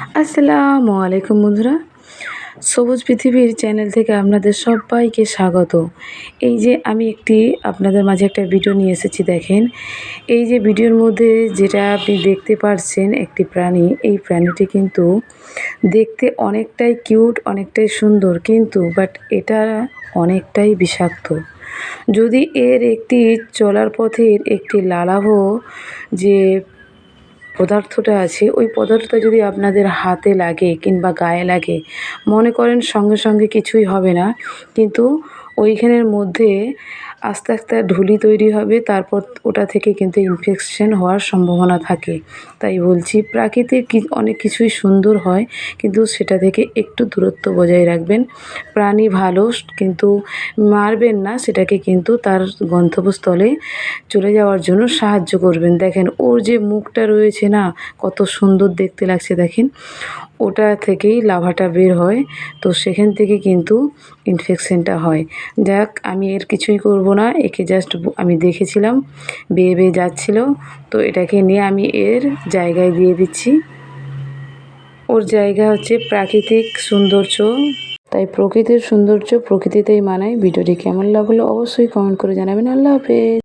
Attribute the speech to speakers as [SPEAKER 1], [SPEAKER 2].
[SPEAKER 1] আসসালামু আলাইকুম বন্ধুরা। সবুজ পৃথিবীর চ্যানেল থেকে আপনাদের সবাইকে স্বাগত। এই যে আমি একটি আপনাদের মাঝে একটা ভিডিও নিয়ে এসেছি, দেখেন। এই যে ভিডিওর মধ্যে যেটা আপনি দেখতে পারছেন, একটি প্রাণী, এই প্রাণীটি কিন্তু দেখতে অনেকটাই কিউট, অনেকটাই সুন্দর কিন্তু, বাট এটা অনেকটাই বিষাক্ত। যদি এর একটি চলার পথের একটি লালাভ যে পদার্থটা আছে, ওই পদার্থটা যদি আপনাদের হাতে লাগে কিংবা গায়ে লাগে, মনে করেন সঙ্গে সঙ্গে কিছুই হবে না, কিন্তু ওইখানের মধ্যে আস্তে আস্তে ঢুলি তৈরি হবে, তারপর ওটা থেকে কিন্তু ইনফেকশন হওয়ার সম্ভাবনা থাকে। তাই বলছি, প্রাকৃতিক অনেক কিছুই সুন্দর হয়, কিন্তু সেটা থেকে একটু দূরত্ব বজায় রাখবেন। প্রাণী ভালো, কিন্তু মারবেন না, সেটাকে কিন্তু তার গন্তব্যস্থলে চলে যাওয়ার জন্য সাহায্য করবেন। দেখেন, ওর যে মুখটা রয়েছে না, কত সুন্দর দেখতে লাগছে, দেখেন। ওটা থেকেই লাভাটা বের হয়, তো সেখান থেকে কিন্তু ইনফেকশনটা হয়। যাক, আমি এর কিছুই করব না, একে জাস্ট আমি দেখেছিলাম, বেয়ে বেয়ে যাচ্ছিল। তো এটাকে নিয়ে আমি এর জায়গায় দিয়ে দিচ্ছি। ওর জায়গা হচ্ছে প্রাকৃতিক সৌন্দর্য। তাই প্রকৃতির সৌন্দর্য প্রকৃতিতেই মানায়। ভিডিওটি কেমন লাগল অবশ্যই কমেন্ট করে জানাবেন। আল্লাহ হাফেজ।